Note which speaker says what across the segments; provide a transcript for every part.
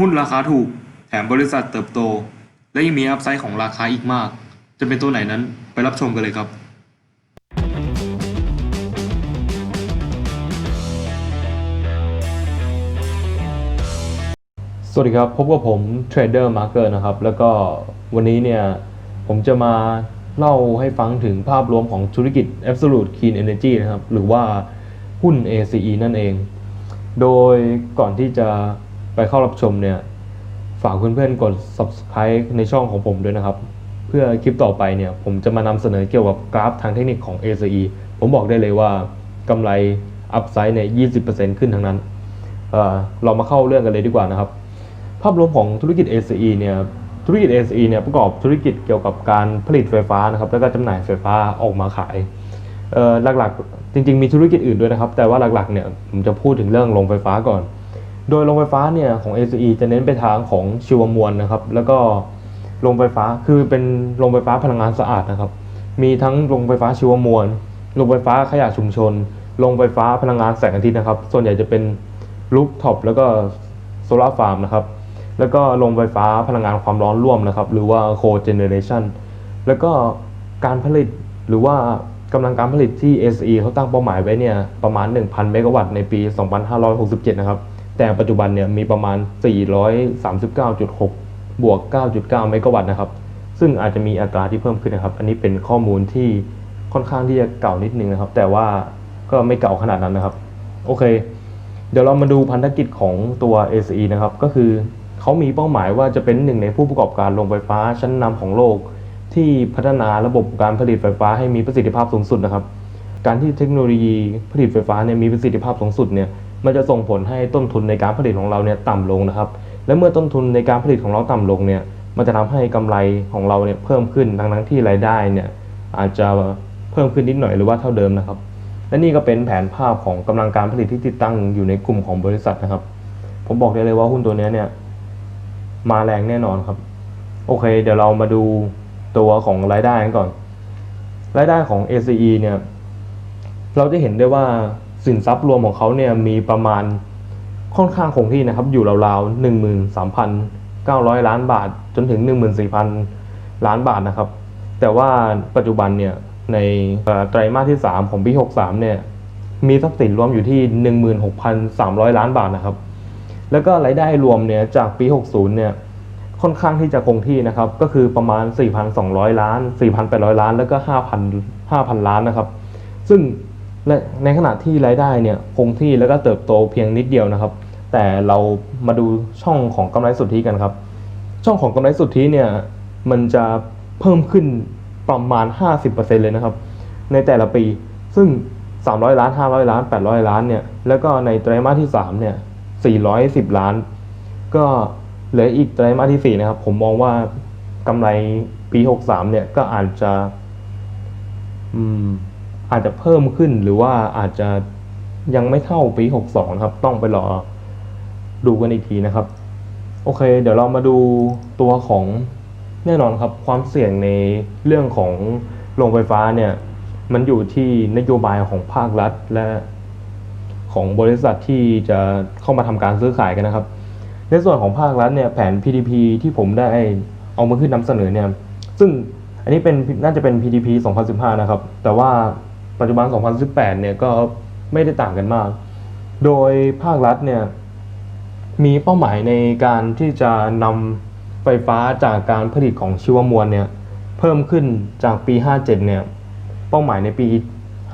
Speaker 1: หุ้นราคาถูก แถมบริษัทเติบโต และยังมีอัพไซด์ของราคาอีกมาก จะเป็นตัวไหนนั้นไปรับชมกันเลยครับ
Speaker 2: สวัสดีครับ พบกับผมเทรดเดอร์มาร์เกอร์นะครับ แล้วก็วันนี้เนี่ย ผมจะมาเล่าให้ฟังถึงภาพรวมของธุรกิจ Absolute Clean Energy นะครับ หรือว่าหุ้น ACE นั่นเอง โดยก่อนที่จะ ไปเข้ารับชมเนี่ย ฝากเพื่อนๆกด subscribe ในช่องของผมด้วยนะครับ เพื่อคลิปต่อไปเนี่ย ผมจะมานำเสนอเกี่ยวกับกราฟทางเทคนิคของ ACE ผมบอกได้เลยว่ากำไรอัพไซด์เนี่ย20%ขึ้นทั้งนั้นเเรามาเข้าเรื่องกันเลยดีกว่านะครับ ภาพรวมของธุรกิจ ACE เนี่ยธุรกิจ ACE เนี่ยประกอบธุรกิจเกี่ยวกับการผลิตไฟฟ้านะครับแล้วก็จำหน่ายไฟฟ้าออกมาขายหลักๆ จริง ๆ มีธุรกิจอื่นด้วยนะครับ แต่ว่าหลักๆเนี่ยผมจะพูดถึงเรื่องโรงไฟฟ้าก่อน โดยโรงไฟฟ้าเนี่ยของ ACE จะเน้นไปทางของชีวมวลนะครับ แล้วก็โรงไฟฟ้าคือเป็นโรงไฟฟ้าพลังงานสะอาดนะครับ มีทั้งโรงไฟฟ้าชีวมวลโรงไฟฟ้าขยะชุมชนโรงไฟฟ้าพลังงานแสงอาทิตย์นะครับ ส่วนใหญ่จะเป็นลูฟท็อปแล้วก็โซลาร์ฟาร์มนะครับ แล้วก็โรงไฟฟ้าพลังงานความร้อนร่วมนะครับ หรือว่า co-generation แล้วก็การผลิตหรือว่ากำลังการผลิตที่ SE เขาตั้งเป้าหมายไว้เนี่ยประมาณ 1,000 เมกะวัตต์ในปี 2567 นะครับ แต่ปัจจุบันเนี่ยมีประมาณ 439.6 บวก 9.9 เมกะวัตต์นะครับ ซึ่งอาจจะมีอัตราที่เพิ่มขึ้นนะครับ อันนี้เป็นข้อมูลที่ค่อนข้างที่จะเก่านิดนึงนะครับ แต่ว่าก็ไม่เก่าขนาดนั้นนะครับ โอเค เดี๋ยวเรามาดูพันธกิจของตัว ACE นะครับ ก็คือเขามีเป้าหมายว่าจะเป็นหนึ่งในผู้ประกอบการโรงไฟฟ้าชั้นนำของโลก ที่พัฒนาระบบการผลิตไฟฟ้าให้มีประสิทธิภาพสูงสุดนะครับ การที่เทคโนโลยีผลิตไฟฟ้าเนี่ยมีประสิทธิภาพสูงสุดเนี่ย มันจะส่งผลให้ต้นทุนในการผลิตของเราเนี่ยต่ำลงนะครับ และเมื่อต้นทุนในการผลิตของเราต่ำลงเนี่ย มันจะทำให้กำไรของเราเนี่ยเพิ่มขึ้นทั้งทั้งที่รายได้เนี่ยอาจจะเพิ่มขึ้นนิดหน่อยหรือว่าเท่าเดิมนะครับ และนี่ก็เป็นแผนภาพของกำลังการผลิตที่ติดตั้งอยู่ในกลุ่มของบริษัทนะครับ ผมบอกได้เลยว่าหุ้นตัวเนี้เนี่ยมาแรงแน่นอนครับ โอเค เดี๋ยวเรามาดูตัวของรายได้กันก่อน รายได้ของ ACE เนี่ย เราจะเห็นได้ว่า สินทรัพย์รวมของเขาเนี่ยมีประมาณค่อนข้างคงที่นะครับ อยู่ราวๆหนึ่งหมื่นสามพันเก้าร้อยล้านบาทจนถึงหนึ่งหมื่นสี่พันล้านบาทนะครับ แต่ว่าปัจจุบันเนี่ยในไตรมาสที่3ของปี63เนี่ยมีทรัพย์สินรวมอยู่ที่16,300ล้านบาทนะครับ แล้วก็รายได้รวมเนี่ยจากปี60เนี่ยค่อนข้างที่จะคงที่นะครับ ก็คือประมาณ 4,200 ล้าน 4,800 ล้าน แล้วก็ 5,000 5,000 ล้านนะครับ ซึ่ง และในขณะที่รายได้เนี่ยคงที่แล้วก็เติบโตเพียงนิดเดียวนะครับ แต่เรามาดูช่องของกำไรสุทธิกันครับ ช่องของกำไรสุทธิเนี่ยมันจะเพิ่มขึ้นประมาณ 50%เลยนะครับ ในแต่ละปีซึ่ง 300 ล้าน 500 ล้าน 800 ล้านเนี่ยแล้วก็ในไตรมาสที่3เนี่ย410 ล้าน ก็เหลืออีกไตรมาสที่ 4 นะครับ ผมมองว่ากำไรปี 63 เนี่ยก็อาจจะ อืม อาจจะเพิ่มขึ้นหรือว่าอาจจะยังไม่เท่าปี 62 นะครับ ต้องไปรอดูกันอีกทีนะครับ โอเค เดี๋ยวเรามาดูตัวของแน่นอนครับ ความเสี่ยงในเรื่องของโรงไฟฟ้าเนี่ย มันอยู่ที่นโยบายของภาครัฐและของบริษัทที่จะเข้ามาทำการซื้อขายกันนะครับ ในส่วนของภาครัฐเนี่ยแผน PDP ที่ผมได้เอามาขึ้นนำเสนอเนี่ย ซึ่งอันนี้เป็นน่าจะเป็น PDP 2015 นะครับ แต่ว่า ปัจจุบัน 2018 เนี่ยก็ไม่ได้ต่างกันมาก โดยภาครัฐเนี่ยมีเป้าหมายในการที่จะนำไฟฟ้าจากการผลิตของชีวมวลเนี่ยเพิ่มขึ้นจากปี 57 เนี่ยเป้าหมายในปี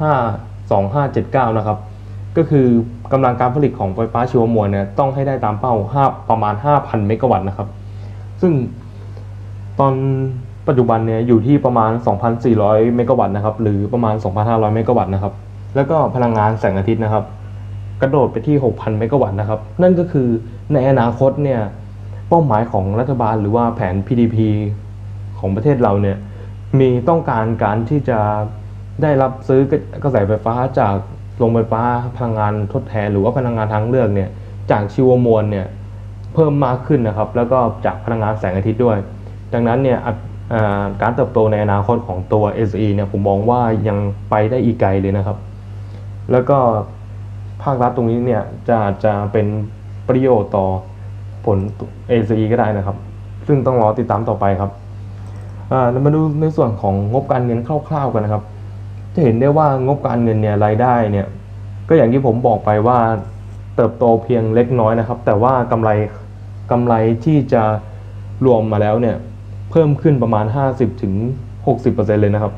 Speaker 2: 5 2579 นะครับ ก็คือกำลังการผลิตของไฟฟ้าชีวมวลเนี่ยต้องให้ได้ตามเป้า 5 ประมาณ 5,000 เมกะวัตต์นะครับ ซึ่งตอน ปัจจุบันเนี่ยอยู่ที่ประมาณ 2,400 เมกะวัตต์นะครับ หรือประมาณ 2,500 เมกะวัตต์นะครับ แล้วก็พลังงานแสงอาทิตย์นะครับ กระโดดไปที่ 6,000 เมกะวัตต์นะครับ นั่นก็คือในอนาคตเนี่ย เป้าหมายของรัฐบาลหรือว่าแผน PDP ของประเทศเราเนี่ย มีต้องการการที่จะได้รับซื้อกระแสไฟฟ้าจากโรงไฟฟ้าพลังงานทดแทน หรือว่าพลังงานทางเลือกเนี่ย จากชีวมวลเนี่ย เพิ่มมากขึ้นนะครับ แล้วก็จากพลังงานแสงอาทิตย์ด้วย ดังนั้นเนี่ย การเติบโตในอนาคตของตัว SE เนี่ยผมมองว่ายังไปได้อีกไกลเลยนะครับ แล้วก็ภาครัฐตรงนี้เนี่ยจะจะเป็นประโยชน์ต่อผล ACE ก็ได้นะครับ ซึ่งต้องรอติดตามต่อไปครับเรามาดูในส่วนของงบการเงินคร่าวๆกันนะครับ จะเห็นได้ว่างบการเงินเนี่ยรายได้เนี่ยก็อย่างที่ผมบอกไปว่าเติบโตเพียงเล็กน้อยนะครับ แต่ว่ากำไรกำไรที่จะรวมมาแล้วเนี่ย เพิ่มขึ้นประมาณ50ถึงเลยนะครับ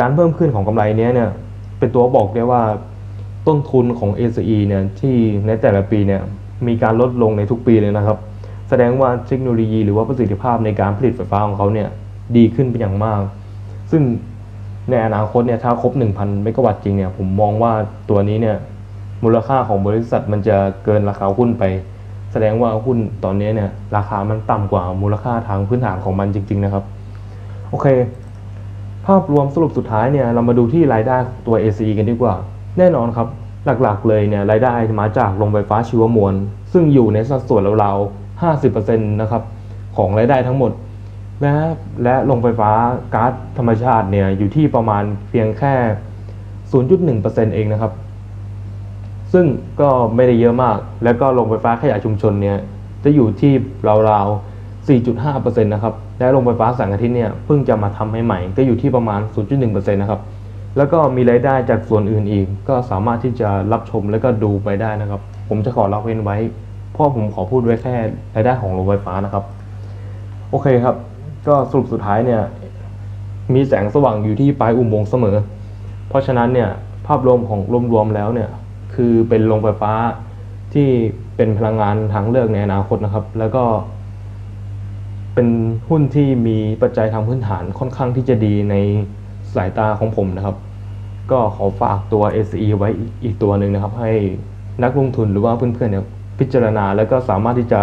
Speaker 2: การเพิ่มขึ้นของกำไรนี้เนี่ยเป็นตัวบอกได้ว่าต้นทุนของ ACE เนี่ยที่ในแต่ละปีเนี่ยมีการลดลงในทุกปีเลยนะครับ แสดงว่าเทคโนโลยีหรือว่าประสิทธิภาพในการผลิตไฟฟ้าของเขาเนี่ยดีขึ้นเป็นอย่างมาก ซึ่งในอนาคตเนี่ยถ้าครบ 1,000 เมกะวัตต์จริงเนี่ยผมมองว่าตัวนี้เนี่ยมูลค่าของบริษัทมันจะเกินราคาหุ้นไป แสดงว่าหุ้นตอนนี้เนี่ยราคามันต่ำกว่ามูลค่าทางพื้นฐานของมันจริง ๆ นะครับ โอเค ภาพรวมสรุปสุดท้ายเนี่ยเรามาดูที่รายได้ตัว AC กันดีกว่า แน่นอนครับ หลักๆเลยเนี่ยรายได้มาจากโรงไฟฟ้าชีวมวล ซึ่งอยู่ในสัดส่วนราวๆ50%นะครับของรายได้ทั้งหมดและและโรงไฟฟ้าก๊าซธรรมชาติเนี่ยอยู่ที่ประมาณเพียงแค่ 0.1%เองนะครับ ซึ่งก็ไม่ได้เยอะมาก แล้วก็โรงไฟฟ้าขยะชุมชนเนี่ยจะอยู่ที่ราวๆ 4.5%นะครับ และโรงไฟฟ้าแสงอาทิตย์เนี่ยเพิ่งจะมาทำให้ใหม่ ก็อยู่ที่ประมาณ 0.1%นะครับ แล้วก็มีรายได้จากส่วนอื่นอีก ก็สามารถที่จะรับชมแล้วก็ดูไปได้นะครับ ผมจะขอรับเว้นไว้ เพราะผมขอพูดไว้แค่รายได้ของโรงไฟฟ้านะครับ โอเคครับ ก็สรุปสุดท้ายเนี่ยมีแสงสว่างอยู่ที่ปลายอุโมงค์เสมอ เพราะฉะนั้นเนี่ยภาพรวมของรวมๆแล้วเนี่ย คือเป็นโรงไฟฟ้าที่เป็นพลังงานทางเลือกในอนาคตนะครับ แล้วก็ เป็นหุ้นที่มีปัจจัยทางพื้นฐานค่อนข้างที่จะดีในสายตาของผมนะครับ ก็ขอฝากตัว SE ไว้อีกตัวหนึ่งนะครับ ให้นักลงทุนหรือว่าเพื่อนๆเนี่ยพิจารณาแล้วก็สามารถที่จะ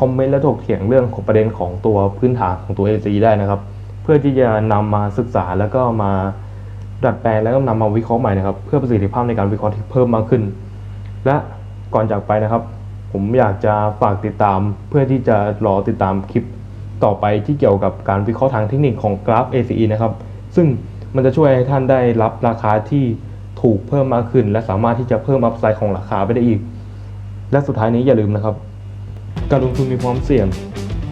Speaker 2: คอมเมนต์และถกเถียงเรื่องของประเด็นของตัวพื้นฐานของตัว SE ได้นะครับ เพื่อที่จะนำมาศึกษาแล้วก็มา ดัดแปลงแล้วก็นำมาวิเคราะห์ใหม่นะครับ เพื่อประสิทธิภาพในการวิเคราะห์ที่เพิ่มมากขึ้น และก่อนจากไปนะครับ ผมอยากจะฝากติดตาม เพื่อที่จะรอติดตามคลิปต่อไปที่เกี่ยวกับการวิเคราะห์ทางเทคนิคของกราฟ ACE นะครับ ซึ่งมันจะช่วยให้ท่านได้รับราคาที่ถูกเพิ่มมากขึ้น และสามารถที่จะเพิ่มอัพไซด์ของราคาไปได้อีก และสุดท้ายนี้อย่าลืมนะครับ การลงทุนมีความเสี่ยง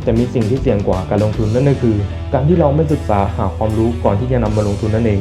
Speaker 2: แต่มีสิ่งที่เสี่ยงกว่าการลงทุนนั่นก็คือ การที่เราไม่ศึกษาหาความรู้ก่อนที่จะนำมาลงทุนนั่นเอง